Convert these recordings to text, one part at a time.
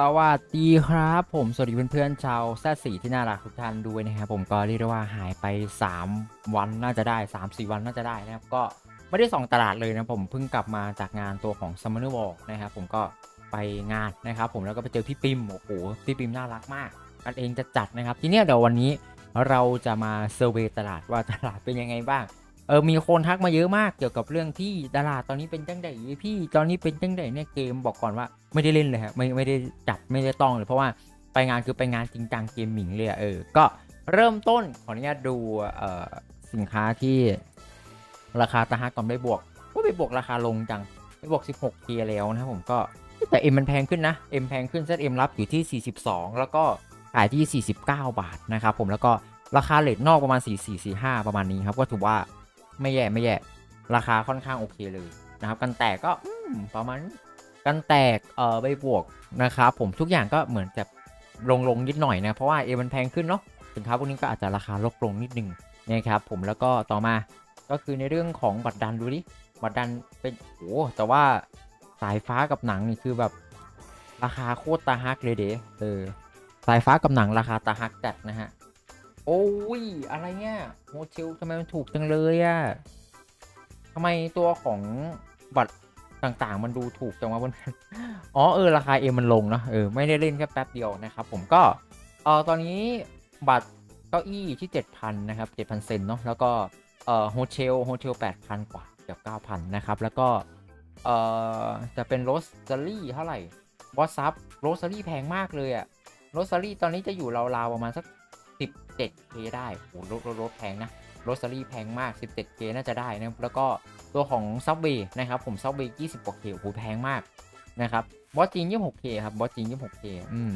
สวัสดีครับ ผมสวัสดีเพื่อนๆชาวแซดสีที่น่ารักทุกท่านด้วยนะครับผมก็เรียกได้ว่าหายไป 3 วันน่าจะได้ 3-4 วันน่าจะได้นะครับก็ไม่ได้ส่องตลาดเลยนะผมเพิ่งกลับมาจากงานตัวของ Summoner War นะครับผมก็ไปงานนะครับผมแล้วก็ไปเจอพี่ปิมโอ้โหพี่ปิมน่ารักมากกันเองจะจัดนะครับ ทีนี้เดี๋ยววันนี้เราจะมาเซอร์เวยตลาดว่าตลาดเป็นยังไงบ้าง เออมีคนทักมาเยอะมากเกี่ยวกับเรื่องที่ตลาดตอนนี้เป็นจังไดพี่ตอนนี้เป็นจังไดเนี่ยเกมบอกก่อนว่าไม่ได้เล่นเลยฮะไม่ไม่ได้จับไม่ได้ต้องเลยเพราะว่าไปงานคือไปงานจริงจังเกมหมิงเลยเออก็เริ่มต้นขออนุญาตดูเอ่อสินค้าที่ราคาตะฮักก่อนไปบวกก็ไปบวกราคาลงจังไปบวก 16เกียแล้วนะครับผมก็แต่เอ็มมันแพงขึ้นนะเอ็มแพงขึ้นเซตเอ็มรับอยู่ที่ 42 แล้วก็ขายที่ 49 บาทนะครับผมแล้วก็ราคาเลทนอกประมาณ 4445 ประมาณนี้ครับก็ถือว่า ไม่แย่ไม่แย่ ราคาค่อนข้างโอเคเลยนะครับ กันแตกก็ประมาณกันแตกเอ่อใบบวกนะครับผมทุกอย่างก็เหมือนจะลงลงนิดหน่อยนะ เพราะว่าเอมันแพงขึ้นเนาะสินค้าพวกนี้ก็อาจจะราคาลดลงนิดนึงนะครับผมแล้วก็ต่อมาก็คือในเรื่องของบัตรดันดูดิบัตรดันเป็นโอ้แต่ว่าสายฟ้ากับหนังนี่คือแบบราคาโคตรตาฮักเลยเด้เออสายฟ้ากับหนังราคาตาฮักจัดนะฮะ โอ้ย อะไรเนี่ยโฮเทลทำไมมันถูกจังเลยอะทำไมตัวของบัตรต่างๆ มันดูถูกจังวะเพื่อนอ๋อเออราคาเอมันลงเนอะเออไม่ได้เล่นแค่แป๊บเดียวนะครับผมก็เออตอนนี้บัตรเก้าอี้ที่ 7,000 นะครับ 7,000 เซนเนาะแล้วก็เออโฮเทลโฮเทล8,000 กว่าเกือบ9,000 นะครับ แล้วก็เออจะเป็นโรสซารี่เท่าไหร่วอซับโรสซารี่แพงมากเลยอะโรสซารี่ตอนนี้จะอยู่ราวๆประมาณสัก 17k ได้โอ้รถรถรถแพงนะโรสซารี่แพงมาก 17k น่าจะได้นะแล้วก็ตัวของซับเ w ย์นะครับ ผมซับเ w ย์20กว่า k โอ้โหแพงมากนะครับบอสจีน 26k ครับบอสจีน 26k อืม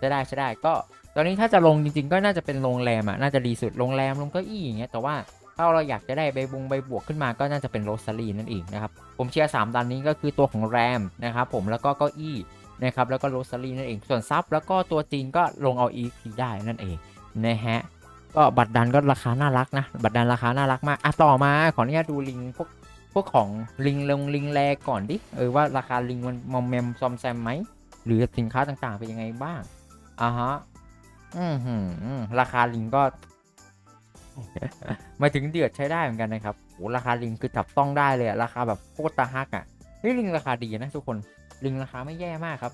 จะได้จะได้ก็ตอนนี้ถ้าจะลงจริง ๆ ก็น่าจะเป็นโรงแรมอะน่าจะดีสุดโรงแรมลงเก้าอี้อย่างเงี้ยแต่ว่าถ้าเราอยากจะได้ใบบุงใบบวกขึ้นมาก็น่าจะเป็นโรสซารีนั่นเองนะครับผมเชียร์3ดันนี้ก็คือตัวของแรมนะครับผมแล้วก็เก้าอี้นะครับแล้วก็โรสซารีนั่นเองส่วนซับแล้วก็ตัวจีนก็ลงเอาอีกได้นั่นเอง นะฮะก็บัตรดันก็ราคาน่ารักนะ บัตรดันราคาน่ารักมากอะต่อมาขออนุญาตดูลิงพวกพวกของลิงลงลิงแรก่อนดิเออว่าราคาลิงมันมอมแมมซอมแซมไหมหรือสินค้าต่างๆเป็นยังไงบ้างอ่าฮะอืมหืมราคาลิงก็มาถึงเดือดใช้ได้เหมือนกันนะครับโหราคาลิงคือจับต้องได้เลยอะราคาแบบโคตรตาฮักอะนี่ลิงราคาดีนะทุกคนลิงราคาไม่แย่มากครับ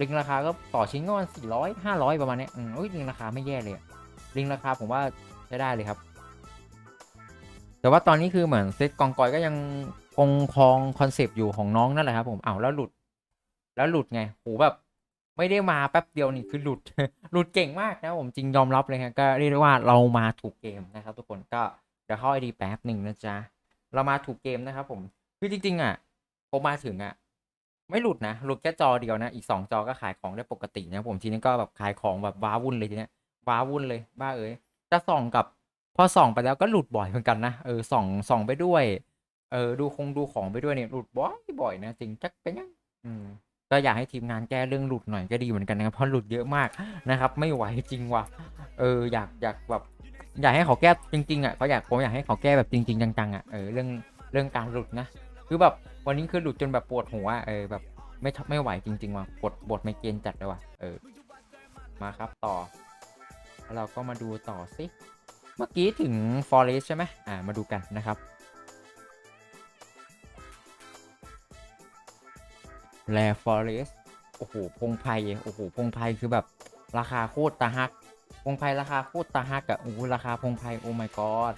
ลิงราคาก็ต่อชิ้นก็ประมันสี่ร้อยห้าร้อยประมาณนี้อืมลิงราคาไม่แย่เลยลิงราคาผมว่าใช้ได้เลยครับ แต่ว่าตอนนี้คือเหมือนเซตกองกอยก็ยังคงครองคอนเซปต์อยู่ของน้องนั่นแหละครับผมอ้าวแล้วหลุด แล้วหลุดไงโหแบบไม่ได้มาแป๊บเดียวนี่คือหลุด หลุดเก่งมากนะผมจริงยอมรับเลยครับก็เรียกได้ว่าเรามาถูกเกมนะครับ ทุกคนก็เดี๋ยวเข้าไอดีแป๊บหนึ่งนะจ๊ะเรามาถูกเกมนะครับผมคือจริงๆอะผมมาถึงอะ ไม่หลุดนะ หลุดแค่จอเดียวนะ อีก2จอก็ขายของได้ปกตินะผมทีนี้ก็แบบขายของแบบว้าวุ่นเลยทีเนี้ยว้าวุ่นเลย บ้าเอ้ยจะส่องกับพอส่องไปแล้วก็หลุดบ่อยเหมือนกันนะเออส่องส่องไปด้วยเออดูคงดูของไปด้วยเนี่ยหลุดบ่อยบ่อยนะจริงจักเป็นยังอืมก็อยากให้ทีมงานแก้เรื่องหลุดหน่อยก็ดีเหมือนกันนะครับเพราะหลุดเยอะมากนะครับ ไม่ไหวจริงว่ะเอออยากอยากแบบอยากให้เขาแก้จริงๆอะเขาอยากผมอยากให้เขาแก้แบบจริง ๆ จังๆอะเออเรื่องเรื่องการหลุดนะคือแบบ วันนี้คือหลุดจนแบบปวดหัวเออแบบไม่ทไม่ไหวจริง ๆ ว่ะบทบทไม่เกณฑ์จัดเลยว่ะเออมาครับต่อแล้วเราก็มาดูต่อสิเมื่อกี้ถึง Forest ใช่ไหมอ่ามาดูกันนะครับ แล Forest โอ้โหพงไพรโอ้โหพงไพรคือแบบราคาโคตรตาฮักพงไพรราคาโคตรตาฮักอะโอ้โหราคาพงไพรโอ้ my god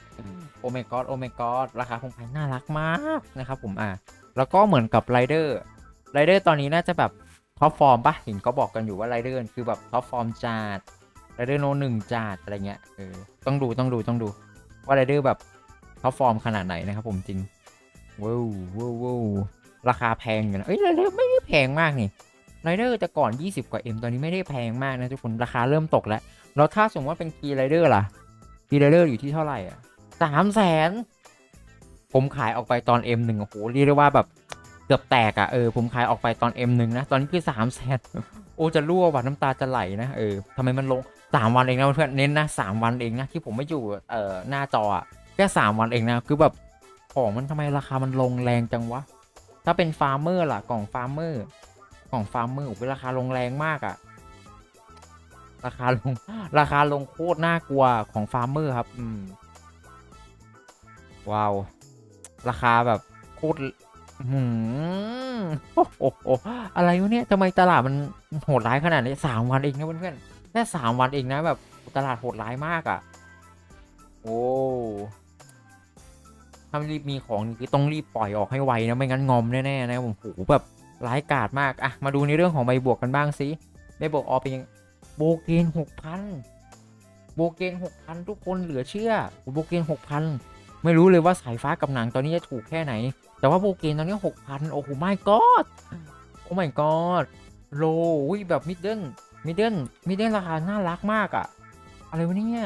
โอ้ my god โอ้ my god ราคาพงไพรน่ารักมากนะครับผมอ่า แล้วก็เหมือนกับไรเดอร์ไรเดอร์ตอนนี้น่าจะแบบท็อปฟอร์มปะเห็นก็บอกกันอยู่ว่าไรเดอร์คือแบบท็อปฟอร์มจัดไรเดอร์โนหนึ่งจัดอะไรเงี้ยเออต้องดูต้องดูต้องดูว่าไรเดอร์แบบท็อปฟอร์มขนาดไหนนะครับผมจริงว้าวว้าวว้าวราคาแพงอยู่นะเอ้ยไรเดอร์ไม่ได้แพงมากนี่ไรเดอร์แต่ก่อน 20 กว่า M ตอนนี้ไม่ได้แพงมากนะทุกคนราคาเริ่มตกแล้วแล้วถ้าสมมติว่าเป็นกีไรเดอร์ล่ะกีไรเดอร์อยู่ที่เท่าไหร่อะสามแสน ผมขายออกไปตอน M1 โอ้โหเรียกได้ว่าแบบเกือบแตกอะ่ะเออผมขายออกไปตอน M1 นะ ตอนนี้คือ3ามแสนโอ้จะรั่วว่ะน้ำตาจะไหลนะเออทำไมมันลง3วันเองนะเพื่อนเน้นนะ3วันเองนะที่ผมไม่อยู่เอ่อหน้าจออะแค่3วันเองนะคือแบบของมันทำไมราคามันลงแรงจังวะถ้าเป็นฟาร์มเมอร์ล่ะกล่องฟาร์มเมอร์ของฟาร์มเมอร์เป็นราคาลงแรงมากอะราคาลงราคาลงโคตรน่ากลัวของฟาร์มเมอร์ครับ อืม ว้าว ราคาแบบโคตรหืมโอ้โหอะไรวะเนี่ยทำไมตลาดมันโหดร้ายขนาดนี้สามวันเองนะเพื่อนๆแค่สามวันเองนะแบบตลาดโหดร้ายมากอะ่ะ โอ้ถ้ารีบมีของคือต้องรีบปล่อยออกให้ไวนะไม่งั้นงอมแน่ๆนะผมโหแบบร้ายกาจมากอะมาดูในเรื่องของใบบวกกันบ้างสิใบบวกออกเป็นยังโบเกนหกพันโบเกนหกพันทุกคนเหลือเชื่อโบเกนหกพัน ไม่รู้เลยว่าสายฟ้ากับหนังตอนนี้จะถูกแค่ไหน แต่ว่าโบเกนตอนนี้หกพันโอ้โหไม่กอดโอ้ไม่กอดโลอุ้ยแบบมิดเดิลมิดเดิลมิดเดิลราคาน่ารักมากอะอะไรวะเนี่ย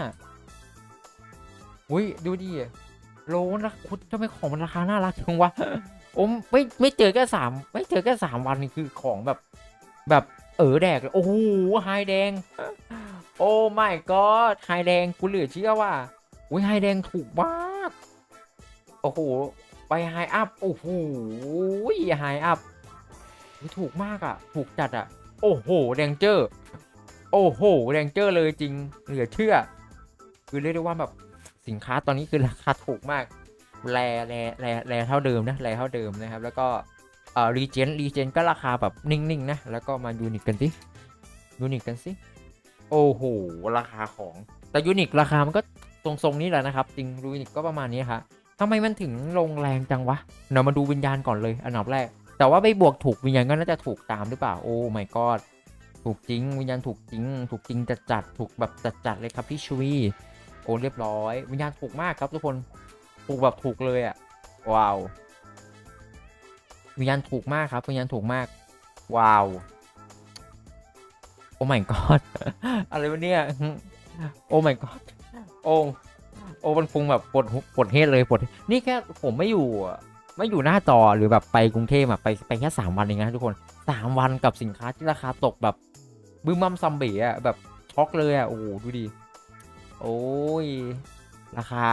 อุ้ยดูดิโลนะคุณทำไมของมันราคาน่ารักจังวะโอ้ไม่ไม่เจอแค่สามไม่เจอแค่สามวันนี่คือของแบบแบบเออแดกเลยโอ้โหไฮแดง โอ้ไม่กอดไฮแดงกูเหลือเชื่อว่าอุ้ยไฮแดงถูกมาก โอ้โห ไปไฮอัพ โอ้โหไฮอัพ ถูกมากอะ่ะ ถูกจัดอะ่ะ โอ้โหแดงเจอร์ โอ้โหแดงเจอร์เลยจริง เหลือเชื่อ คือเรียกได้ว่าแบบสินค้าตอนนี้คือราคาถูกมาก แรแรแรแรเท่าเดิมนะ แรเท่าเดิมนะครับ แล้วก็เอ่อรีเจนรีเจนก็ราคาแบบนิ่งๆนะ แล้วก็มายูนิคกันสิ ยูนิคกันสิ โอ้โห ราคาของ แต่ยูนิคราคามันก็ทรงๆนี้แหละนะครับ จริงยูนิคก็ประมาณนี้ครับ ทำไมมันถึงลงแรงจังวะเดี๋ยวมาดูวิญญาณก่อนเลยอันดับแรก แต่ว่าไปบวกถูกวิญญาณก็น่าจะถูกตามหรือเปล่า โอ้ไม่กอดถูกจริง วิญญาณถูกจริง ถูกจริงจัดจัดถูกแบบจัดจัดเลยครับพี่ชวีโอ้เรียบร้อย วิญญาณถูกมากครับทุกคนถูกแบบถูกเลยอะว้าววิญญาณถูกมากครับวิญญาณถูกมาก ว้าวโอ้ my god อะไรวะเนี่ย โอ้ my god โอ้ โอ้มันคงแบบปวดปวดเฮดเลยปวดนี่แค่ผมไม่อยู่ไม่อยู่หน้าจอหรือแบบไปกรุงเทพอะไปไปแค่สามวันเองนะทุกคนสามวันกับสินค้าที่ราคาตกแบบบึ้มบัมซัมเบะอะแบบช็อกเลยอะโอ้โหดูดิโอ้ยราคา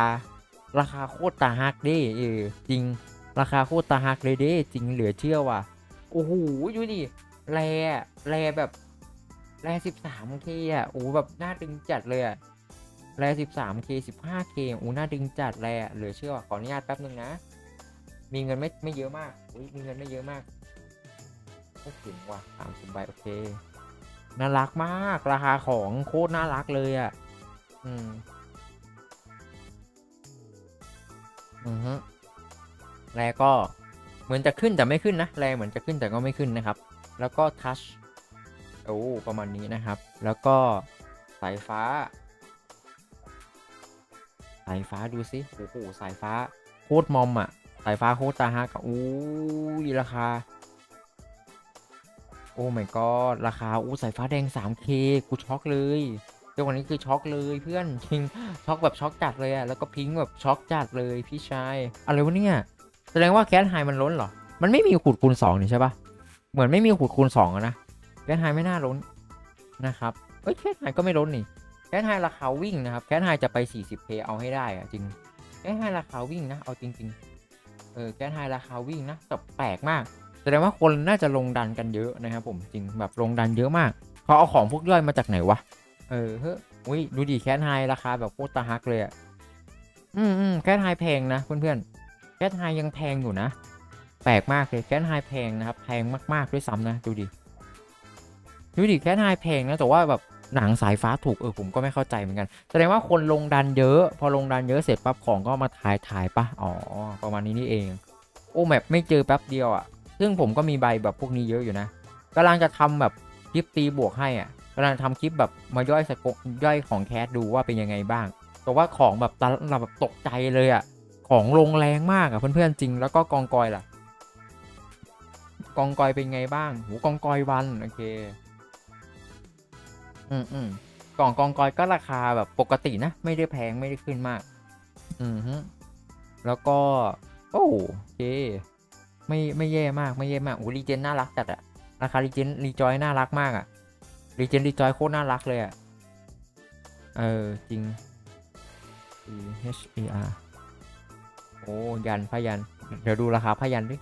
ราคาโคตรตาฮักเด้เออจริงราคาโคตรตาฮักเลยเด้จริงเหลือเชื่อว่ะโอ้โหดูดิแรอะแรแบบแรสิบสามเคอะโอ้แบบน่าดึงจัดเลยอะ แรสิบสามเคสิบห้าเคอ้น่าดึงจัดแรอะเหลือเชื่อว่ะขออนุญาตแป๊บนึงนะ มีเงินไม่ไม่เยอะมากอุ้ยมีเงินไม่เยอะมากโอ้ถึงว่ะสามสิบใบโอเค น่ารักมาก ราคาของโคตรน่ารักเลยอะ อืม อือฮึแร่ก็เหมือนจะขึ้นแต่ไม่ขึ้นนะ แรเหมือนจะขึ้นแต่ก็ไม่ขึ้นนะครับ แล้วก็ทัช โอ้ ประมาณนี้นะครับ แล้วก็สายฟ้า สายฟ้าดูสิโอ้โหสายฟ้าโคตรมอมอะ สายฟ้าโคตรตาฮักอู้ยราคา โอ้ my god ราคาอู้สายฟ้าแดง 3k กูช็อกเลยเดี๋ยววันนี้คือช็อกเลยเพื่อนจริงช็อกแบบช็อกจัดเลยอะแล้วก็พิงค์แบบช็อกจัดเลยพี่ชายอะไรวะเนี่ยแสดงว่าแคทไฮมันล้นเหรอ มันไม่มีขูดคูณสองนี่ใช่ปะเหมือนไม่มีขูดคูณสองอะนะแคทไฮไม่น่าล้นนะครับเอ้ยแคทไฮก็ไม่ล้นนี่ แคทไฮราคาวิ่งนะครับแคทไฮจะไป 40k เอาให้ได้อะจริงแคทไฮราคาวิ่งนะเอาจริงๆเออแคทไฮราคาวิ่งนะแต่แปลกมากแสดงว่าคนน่าจะลงดันกันเยอะนะครับผมจริงแบบลงดันเยอะมากเขาเอาของพวกย่อยมาจากไหนวะเออเฮ้ยอุ้ยดูดิแคทไฮราคาแบบโคตรตาฮักเลยอะอืมอืมแคทไฮแพงนะเพื่อนๆแคทไฮยังแพงอยู่นะ แปลกมากเลยแคทไฮแพงนะครับแพงมากๆด้วยซ้ำนะดูดิดูดิแคทไฮแพงนะแต่ว่าแบบ หนังสายฟ้าถูกเออผมก็ไม่เข้าใจเหมือนกัน แสดงว่าคนลงดันเยอะ พอลงดันเยอะเสร็จปั๊บของก็มาถ่ายถ่ายปะอ๋อประมาณนี้นี่เอง โอ้แมปไม่เจอแป๊บเดียวอะ ซึ่งผมก็มีใบแบบพวกนี้เยอะอยู่นะกำลังจะทำแบบคลิปตีบวกให้อะกำลังทำคลิปแบบมาย่อยสกย่อยของแคสดูว่าเป็นยังไงบ้าง แต่ว่าของแบบตะเราแบบตกใจเลยอะ ของลงแรงมากอะเพื่อนๆจริง แล้วก็กองกอยล่ะ กองกอยเป็นไงบ้างหูกองกอยวันโอเค อืมอืมกล่องกองกอยก็ราคาแบบปกตินะ ไม่ได้แพงไม่ได้ขึ้นมาก อืมฮึแล้วก็ โอ้โอเค ไม่ไม่แย่มากไม่แย่มากโอ้รีเจนน่ารักจัดอะราคารีเจนรีจอยน่ารักมากอะรีเจนรีจอยโคตรน่ารักเลยอะเออ จริง E H E R โอ้ยันพยัน เดี๋ยวดูราคาพยันดิ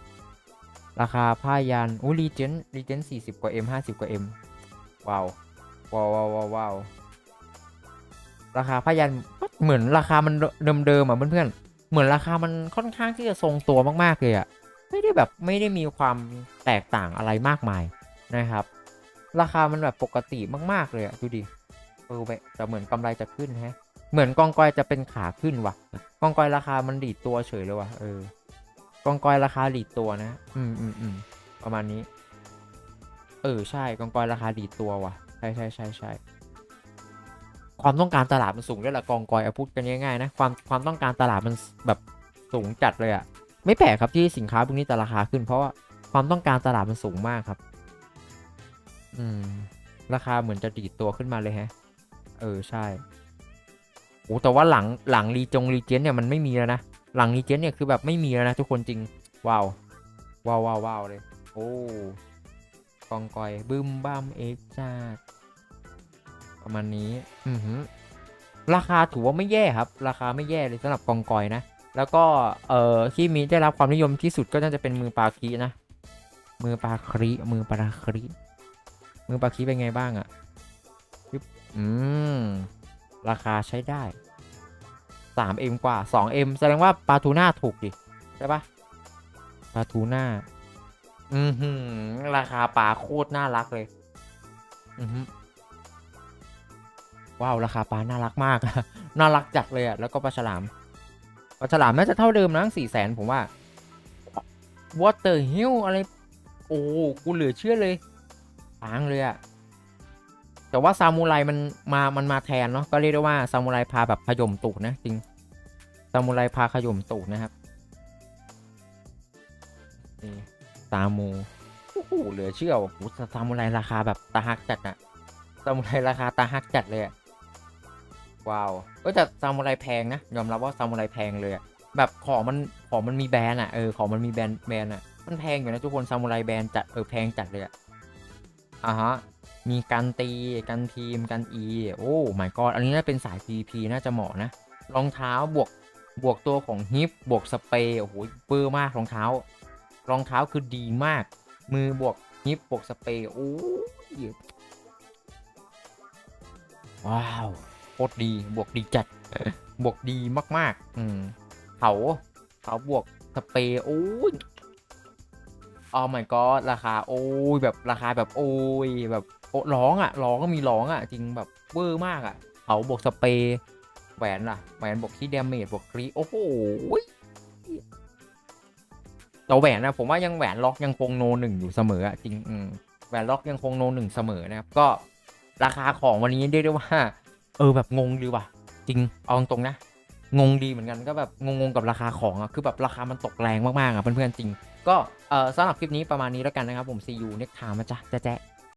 ราคาผ้ายันอู้รีเจนรีเจนสี่สิบกว่า M ห้าสิบกว่า M ว้าว ว้าวว้าวว้าวราคาผ้ายันเหมือนราคามันเดิมๆอะเพื่อนๆเหมือนราคามันค่อนข้างที่จะทรงตัวมากๆเลยอะไม่ได้แบบไม่ได้มีความแตกต่างอะไรมากมายนะครับ ราคามันแบบปกติมากๆเลยอะดูดิเออแบบแต่เหมือนกำไรจะขึ้นฮะเหมือนกองกอยจะเป็นขาขึ้นว่ะกองกอยราคามันดีดตัวเฉยเลยว่ะเออกองกอยราคาดีดตัวนะ อืมอืมอืมประมาณนี้ เออใช่กองกอยราคาดีดตัวว่ะ ช่ใช่ใช่ใช่ความต้องการตลาดมันสูงด้วยแหละกองกอยเอาพูดกันง่ายๆนะความความต้องการตลาดมันแบบสูงจัดเลยอะไม่แปลกครับที่สินค้าพวกนี้แต่ราคาขึ้น เพราะว่าความต้องการตลาดมันสูงมากครับ อืม ราคาเหมือนจะดีดตัวขึ้นมาเลยฮะ เออใช่โอ้แต่ว่าหลังหลังรีจงรีเจนเนี่ยมันไม่มีแล้วนะหลังรีเจนเนี่ยคือแบบไม่มีแล้วนะทุกคนจริงว้าวว้าวว้าววาวเลย โอ้กองกอยบึ้มบ้ามเอ็กจ้า ประมาณนี้ อือหือราคาถือว่าไม่แย่ครับ ราคาไม่แย่เลยสำหรับกองกอยนะ แล้วก็เอ่อที่มีได้รับความนิยมที่สุดก็น่าจะเป็นมือปลาคีนะ มือปลาครีมือปลาครีมือปลาคีเป็นไงบ้างอะ่ะอืม ราคาใช้ได้ 3M กว่า 2M แสดงว่าปลาทูน่าถูกดิ ใช่ปะปลาทูน่า อือหือ ราคาปลาโคตรน่ารักเลย อือหือ ว้าวราคาปลาน่ารักมาก น่ารักจัดเลยอะแล้วก็ปลาฉลามปลาฉลามน่าจะเท่าเดิมนะสี่แสนผมว่า Water Hill อะไร โอ้กูเหลือเชื่อเลยปางเลยอะแต่ว่าซามูไรมันมามันมาแทนเนาะก็เรียกได้ว่าซามูไรพาแบบขย่มตูดนะจริงซามูไรพาขย่มตูดนะครับซามูโอ้โหเหลือเชื่อโอ้โหซามูไรราคาแบบตาฮักจัดอะซามูไรราคาตาฮักจัดเลยอะ ว้าวเออแต่ซามูไรแพงนะ ยอมรับว่าซามูไรแพงเลยอะแบบของมันของมันมีแบรนด์อะเออของมันมีแบรนด์แบรนด์อะมันแพงอยู่นะทุกคนซามูไรแบรนด์จัดเออแพงจัดเลยอะอ่าฮะมีกันตีกันทีมกันอีโอ้ my god อันนี้น่าเป็นสาย PVP น่าจะเหมาะนะรองเท้าบวกบวกตัวของฮิปบวกสเปรย์โอ้โหเบอร์มากรองเท้า รองเท้าคือดีมาก มือบวกฮิปบวกสเปรย์โอ้ยว้าว โคตรดีบวกดีจัดบวกดีมาก ๆ อืมเขาเขาบวกสเปรย์โอ้ยอ๋อ my god ราคา โอ้ยแบบราคาแบบโอ้ยแบบโอ้ร้องอะร้องก็มีร้องอะ จริงแบบเวอร์มากอะเขาบวกสเปรย์แหวนล่ะแหวนบวกที่เดเมจบวกครีโอ้โหแต่แหวนนะผมว่ายังแหวนล็อกยังคงโนหนึ่งอยู่เสมออะจริงอืมแหวนล็อกยังคงโนหนึ่งเสมอนะครับก็ราคาของวันนี้เรียกได้ว่า เออแบบงงดีว่ะ จริงเอาตรงนะ งงดีเหมือนกันก็แบบงงๆกับราคาของอะคือแบบราคามันตกแรงมากๆอะเพื่อนๆจริง ก็เออสำหรับคลิปนี้ประมาณนี้แล้วกันนะครับผมซีอูเน็กทามาจ้ะแจ๊ะ